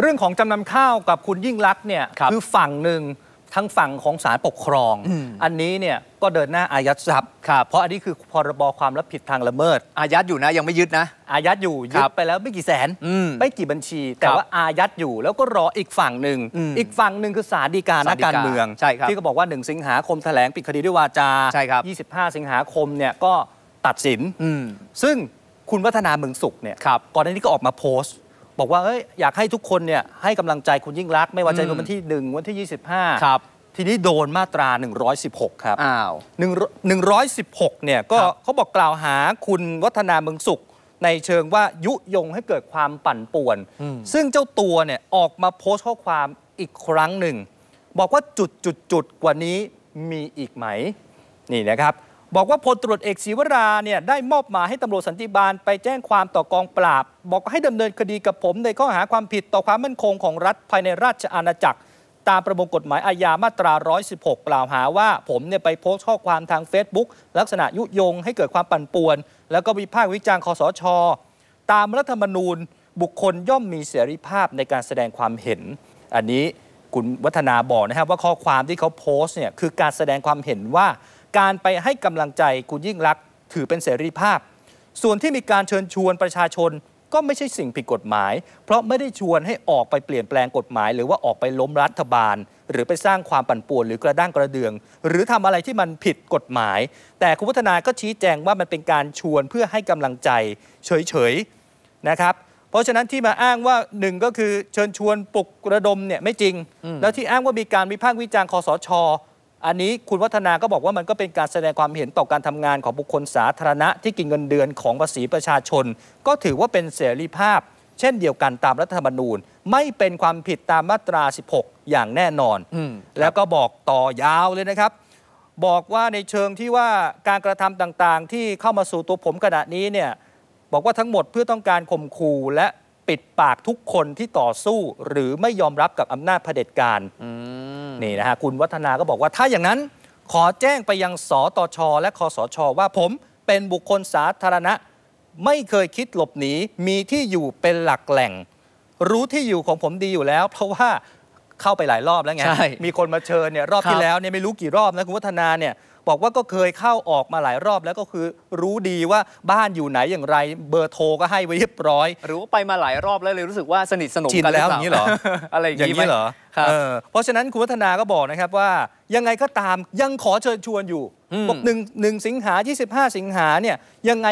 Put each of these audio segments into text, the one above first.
เรื่องของจำนำข้าวกับคุณยิ่งลักษณ์เนี่ยครับอฝั่งหนึ่งทั้งฝั่งของศาลปกครองอืมอันนี้เนี่ยก็เดินหน้าอายัดทรัพย์ครับเพราะอันนี้คือพรบความรับผิดทางละเมิด อายัดอยู่นะยังไม่ยึดนะ อายัดอยู่คยึรัดบไปแล้วไม่กี่แสน อืมไม่กี่บัญชี แต่ครับว่าอายัดอยู่แล้วก็รออีกฝั่งหนึ่งอืมอีกฝั่งหนึ่งคือศาลฎีกาศานัลกฎีกาการเมือง ใช่ครับที่ก็บอกว่า 1 สิงหาคมแถลงปิดคดีด้วยวาจาใช่ครับ 25 สิงหาคมเนี่ยก็ตัดสิน อืม ซึ่งคุณวัฒนาเมืองสุขเนี่ยครับก่อนหน้านี้ก็ออกมาโพสต์ บอกว่าเอ้ยอยากให้ทุกคนเนี่ยให้กำลังใจคุณยิ่งรักษณ์ไม่ว่าจะเป็นวันที่ 1 วันที่ 25 ครับ ทีนี้โดนมาตรา 116 ครับ อ้าว 1 116เนี่ยก็ครับ เขาบอกกล่าวหาคุณวัฒนาเมืองสุข ในเชิงว่ายุยงให้เกิดความปั่นป่วนอืมซึ่งเจ้าตัวเนี่ยออกมาโพสต์ข้อความอีกครั้งหนึ่ง บอกว่าจุดจุดจุดกว่านี้มีอีกไหม นี่นะครับ บอกว่าพลตรวจเอกศรีวราเนี่ยได้มอบหมายให้ตำรวจสันติบาลไปแจ้งความต่อกองปราบ บอกให้ดำเนินคดีกับผมในข้อหาความผิดต่อความมั่นคงของรัฐภายในราชอาณาจักร ตามประมวลกฎหมายอาญามาตรา 116 กล่าวหาว่าผมเนี่ยไปโพสต์ข้อความทาง Facebook ลักษณะยุยงให้เกิดความปั่นป่วน แล้วก็วิพากษ์วิจารณ์คอสช ตามรัฐธรรมนูญ บุคคลย่อมมีเสรีภาพในการแสดงความเห็น อันนี้คุณวัฒนาบอกนะครับว่าข้อความที่เขาโพสต์เนี่ยคือการแสดงความเห็นว่า การไปให้กำลังใจคุณยิ่งรักษณ์ถือเป็นเสรีภาพ ส่วนที่มีการเชิญชวนประชาชนก็ไม่ใช่สิ่งผิดกฎหมาย เพราะไม่ได้ชวนให้ออกไปเปลี่ยนแปลงกฎหมาย หรือว่าออกไปล้มรัฐบาล หรือไปสร้างความปั่นป่วนหรือกระด้างกระเดือง หรือทำอะไรที่มันผิดกฎหมาย แต่คุณวัฒนาก็ชี้แจงว่ามันเป็นการชวนเพื่อให้กำลังใจเฉยๆนะครับเพราะฉะนั้นที่มาอ้างว่าหนึ่งก็คือเชิญชวนปลุกระดมเนี่ยไม่จริงอืมแล้วที่อ้างว่ามีการวิพากษ์วิจารณ์คอสช อันนี้คุณวัฒนาก็บอกว่ามันก็เป็นการแสดงความเห็นต่อการทำงานของบุคคลสาธารณะ ที่กินเงินเดือนของภาษีประชาชน ก็ถือว่าเป็นเสรีภาพ เช่นเดียวกันตามรัฐธรรมนูญ ไม่เป็นความผิดตามมาตรา 16 อย่างแน่นอนอืมแล้วก็บอกต่อยาวเลยนะครับ บอกว่าในเชิงที่ว่าการกระทำต่างๆ ที่เข้ามาสู่ตัวผมขณะนี้เนี่ยบอกว่าทั้งหมดเพื่อต้องการข่มขู่และปิดปากทุกคนที่ต่อสู้ หรือไม่ยอมรับกับอำนาจเผด็จการอืม นี่นะฮะคุณวัฒนาก็บอกว่าถ้าอย่างนั้นขอแจ้งไปยังสตช และคอสช ว่าผมเป็นบุคคลสาธารณะ ไม่เคยคิดหลบหนีมีที่อยู่เป็นหลักแหล่ง รู้ที่อยู่ของผมดีอยู่แล้ว เพราะว่าเข้าไปหลายรอบแล้วไงใช่มีคนมาเชิญเนี่ยรอบครับที่แล้วเนี่ยไม่รู้กี่รอบนะคุณวัฒนาเนี่ย บอกว่าก็เคยเข้าออกมาหลายรอบแล้วก็คือรู้ดีว่าบ้านอยู่ไหนอย่างไร เบอร์โทรก็ให้ไว้เรียบร้อย หรือว่าไปมาหลายรอบแล้วเลยรู้สึกว่าสนิทสนมชินกันแล้วปอย่างนี้เหรออะไรอย่างอย่างนี้ไหมนี้เหรอครับเออเพราะฉะนั้นคุณวัฒนาก็บอกนะครับว่ายังไงก็ตามยังขอเชิญชวนอยู่อืมบอกหนึ่งหนึ่งสิงหา25 สิงหาเนี่ยยังไง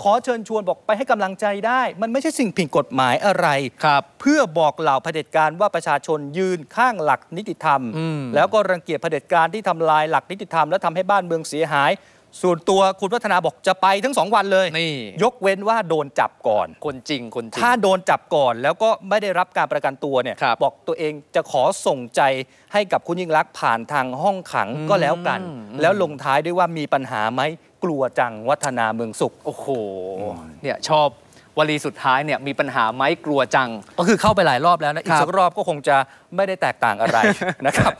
ขอเชิญชวนบอกไปให้กำลังใจได้ มันไม่ใช่สิ่งผิดกฎหมายอะไรครับ เพื่อบอกเหล่าเผด็จการว่าประชาชนยืนข้างหลักนิติธรรมอืมแล้วก็รังเกียจเผด็จการที่ทำลายหลักนิติธรรม และทำให้บ้านเมืองเสียหาย ส่วนตัวคุณวัฒนาบอกจะไปทั้งสองวันเลยนี่ยกเว้นว่าโดนจับก่อน คนจริงคนจริงถ้าโดนจับก่อนแล้วก็ไม่ได้รับการประกันตัวเนี่ยครับบอกตัวเองจะขอส่งใจให้กับคุณยิ่งรักษณ์ผ่านทางห้องขังก็แล้วกันอืมแล้วลงท้ายด้วยว่ามีปัญหาไหม กลัวจังวัฒนาเมืองสุข โอ้โห เนี่ยชอบวลีสุดท้ายเนี่ยมีปัญหาไหมกลัวจัง ก็คือเข้าไปหลายรอบแล้วนะ อีคกรับสักรอบก็คงจะไม่ได้แตกต่างอะไรนะครับ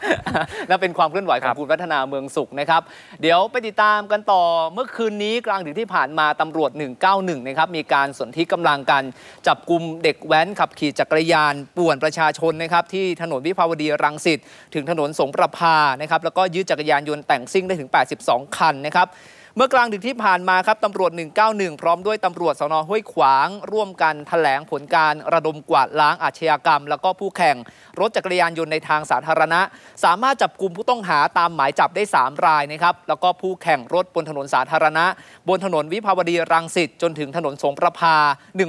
นั่นเป็นความเคลื่อนไหวขครัองบคุณวัฒนาเมืองสุขนะครับ เดี๋ยวไปติดตามกันต่อเมื่อคืนนี้กลางดึกที่ผ่านมาตำรวจ 191 นะครับ มีการสนธิกำลังกัน จับกลุ่มเด็กแว้นขับขี่จักรยานป่วนประชาชนนะครับ ที่ถนนวิภาวดีรังสิตถึงถนนสงประพานะครับแล้วก็ยึดจักรยานยนต์แต่งซิ่งได้ถึง 82 คันนะครับ เมื่อกลางดึกที่ผ่านมาครับตำรวจ 191 พร้อมด้วยตำรวจสนห้วยขวาง ร่วมกันแถลงผลการระดมกวาดล้างอาชญากรรม แล้วก็ผู้แข่งรถจักรยานยนต์ในทางสาธารณะ สามารถจับกลุ่มผู้ต้องหาตามหมายจับได้ 3 รายนะครับแล้วก็ผู้แข่งรถบนถนนสาธารณะ บนถนนวิภาวดีรังสิตจนถึงถนนสงประพา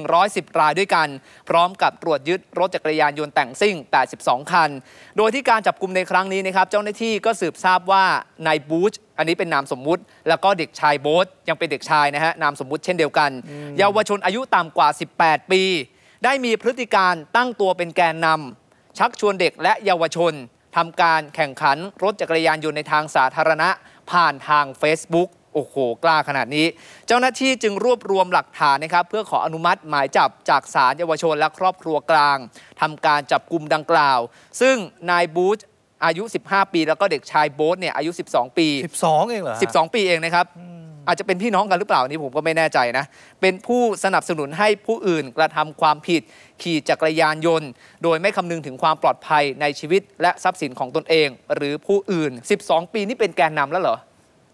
110 รายด้วยกัน พร้อมกับตรวจยึดรถจักรยานยนต์แต่งซิ่ง 82 คัน โดยที่การจับกลุ่มในครั้งนี้นะครับเจ้าหน้าที่ก็สืบทราบว่านายบูชอันนี้เป็นนามสมมุติ แล้วก็เด็กชายโบ๊ทยังเป็นเด็กชายนะฮะนามสมมุติเช่นเดียวกัน เยาวชนอายุต่ำกว่า 18 ปี ได้มีพฤติการตั้งตัวเป็นแกนนำชักชวนเด็กและเยาวชนทำการแข่งขันรถจักรยานยนต์ในทางสาธารณะ ผ่านทาง Facebook โอ้โห กล้าขนาดนี้ เจ้าหน้าที่จึงรวบรวมหลักฐานนะครับ เพื่อขออนุมัติหมายจับจากศาลเยาวชนและครอบครัวกลางทำการจับกลุ่มดังกล่าว ซึ่งนายบูช อายุ 15 ปี แล้วก็เด็กชายโบ๊ทเนี่ยอายุ 12 ปี 12 เองเหรอฮะ12 ปีเองนะครับอาจจะเป็นพี่น้องกันหรือเปล่าอันนี่ผมก็ไม่แน่ใจนะ เป็นผู้สนับสนุนให้ผู้อื่นกระทำความผิด ขี่จักรยานยนต์ โดยไม่คำนึงถึงความปลอดภัยในชีวิตและทรัพย์สินของตนเอง หรือผู้อื่น 12 ปีนี่เป็นแกนนำแล้วเหรอ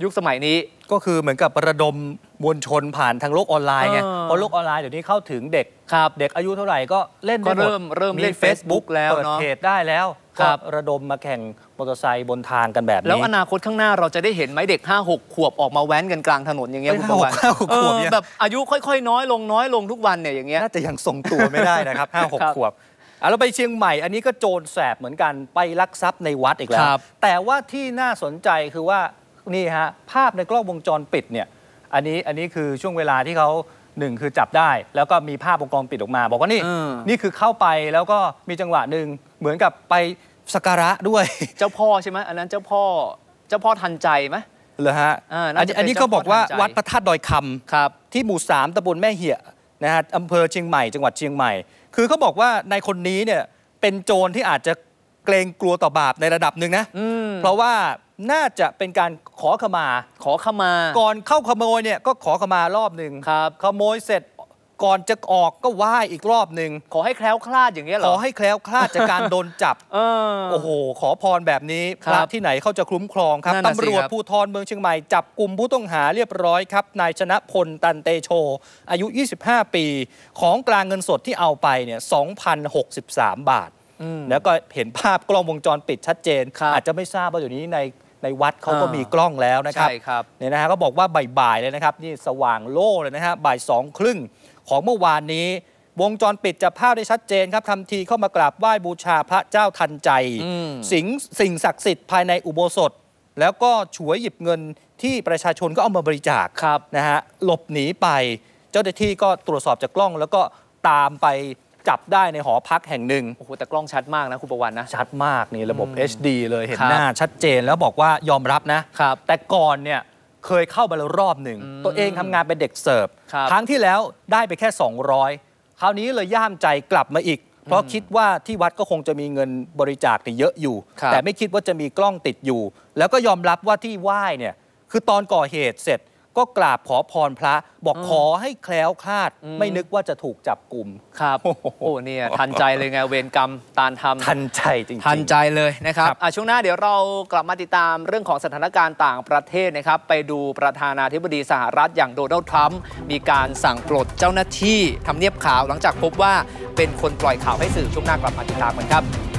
ยุคสมัยนี้ ก็คือเหมือนกับระดมมวลชนผ่านทางโลกออนไลน์ไง เออ เพราะโลกออนไลน์เดี๋ยวนี้เข้าถึงเด็ก ครับ เด็กอายุเท่าไหร่ก็เล่นได้ก็หมดเริ่มเริ่มเล่น Facebook แล้วเปิดเนอะเพจได้แล้วครับ ก็ระดมมาแข่งมอเตอร์ไซค์บนทางกันแบบนี้ แล้วอนาคตข้างหน้าเราจะได้เห็นไหมเด็ก 5 6 ขวบออกมาแว้นกันกลางถนนอย่างเงี้ยเอ้ยคุณประวันห้าหกเอขวบอเนี่ยแบบอายุค่อยๆ น้อยลงน้อยลงทุกวันเนี่ยอย่างเงี้ย น่าจะยังทรงตัวไม่ได้นะครับ ห้าหกครับขวบอะเราไปเชียงใหม่ อันนี้ก็โจรแสบเหมือนกันไปลักทรัพย์ในวัดอีกแล้คว รับแต่ว่าที่น่าสนใจคือว่า นี่ฮะภาพในกล้องวงจรปิดเนี่ยอันนี้อันนี้คือช่วงเวลาที่เขาหนึ่งคือจับได้ แล้วก็มีภาพวงจรปิดออกมา บอกว่านี่เออนี่คือเข้าไปแล้วก็มีจังหวะหนึ่งเหมือนกับไปสักการะด้วย เจ้าพ่อใช่ไหมอันนั้นเจ้าพ่อเจ้าพ่อทันใจไหมเหรอฮะอ่าอัน่านจะนี้เป็นอันนี้ก็บอกว่าเจ้าพ่อทันใจวัดพระธาตุดอยคำครับที่หมู่สามตำบลแม่เหี่ยนะฮะอำเภอเชียงใหม่จังหวัดเชียงใหม่ คือเขาบอกว่าในคนนี้เนี่ยเป็นโจรที่อาจจะเกรงกลัวต่อบาปในระดับหนึ่งนะอืมเพราะว่า น่าจะเป็นการขอขมา ขอขมา ก่อนเข้าขโมยเนี่ยก็ขอขมารอบหนึ่งครับ ขโมยเสร็จก่อนจะออกก็ไหว้อีกรอบหนึ่งขอให้แคล้วคลาดอย่างเงี้ยเหรขออ ให้แคล้วคลาดจากการโดนจับ เออ โอ้โห ขอพรแบบนี้คพรับระที่ไหนเขาจะคุ้มครองครับนั่นน่ะสิตำรวจครับภูธรเมืองเชียงใหม่ จับกลุ่มผู้ต้องหาเรียบร้อยครับ นายชนะพลตันเตโช อายุ 25 ปี ของกลางเงินสดที่เอาไปเนี่ย2,063 บาทอืมแล้วก็เห็นภาพกล้องวงจรปิดชัดเจน ครับอาจจะไม่ทราบว่าเดี๋ยวนี้ใน ในวัดเขาก็อ่ามีมีกล้องแล้วนะครับใช่ครับเนี่ยนะฮะก็บอกว่าบ่ายๆเลยนะครับนี่สว่างโล่เลยนะฮะบ่ายสองครึ่งของเมื่อวานนี้ วงจรปิดจับภาพได้ชัดเจนครับทำทีเข้ามากราบไหว้บูชาพระเจ้าทันใจอืมสิ่งสิ่งศักดิ์สิทธิ์ภายในอุโบสถ แล้วก็ฉวยหยิบเงินที่ประชาชนก็เอามาบริจาคครับนะฮะหลบหนีไป เจ้าหน้าที่ก็ตรวจสอบจากกล้องแล้วก็ตามไป จับได้ในหอพักแห่งหนึ่งโอ้โหแต่กล้องชัดมากนะคุณประวันนะ ชัดมากนี่ระบบอืม HD เลยเห็นครับหน้าชัดเจนแล้วบอกว่ายอมรับนะครับแต่ก่อนเนี่ยเคยเข้ามาแล้วรอบหนึ่งอืมตัวเองทำงานเป็นเด็กเสิร์ฟครับครั้งที่แล้วได้ไปแค่ 200 คราวนี้เลยย่ามใจกลับมาอีก เพราะคิดว่าที่วัดก็คงจะมีเงินบริจาคเนี่ยเยอะอยู่ครับแต่ไม่คิดว่าจะมีกล้องติดอยู่ แล้วก็ยอมรับว่าที่ไหว้เนี่ยคือตอนก่อเหตุเสร็จ ก็กราบขอพรพระ บอกขอให้แคล้วคลาดอืมไม่นึกว่าจะถูกจับกลุ่มครับโอ้โหโอ้เนี่ยทันใจเลยไงเวรกรรมตานทำทันใจจริงๆทันใจเลยนะครับครับอะช่วงหน้าเดี๋ยวเรากลับมาติดตามเรื่องของสถานการณ์ต่างประเทศนะครับ ไปดูประธานาธิบดีสหรัฐอย่างโดนัลด์ทรัมป์มีการสั่งปลดเจ้าหน้าที่ทำเนียบขาวหลังจากพบว่าเป็นคนปล่อยข่าวให้สื่อช่วงหน้ากลับมาติดตามกันครับ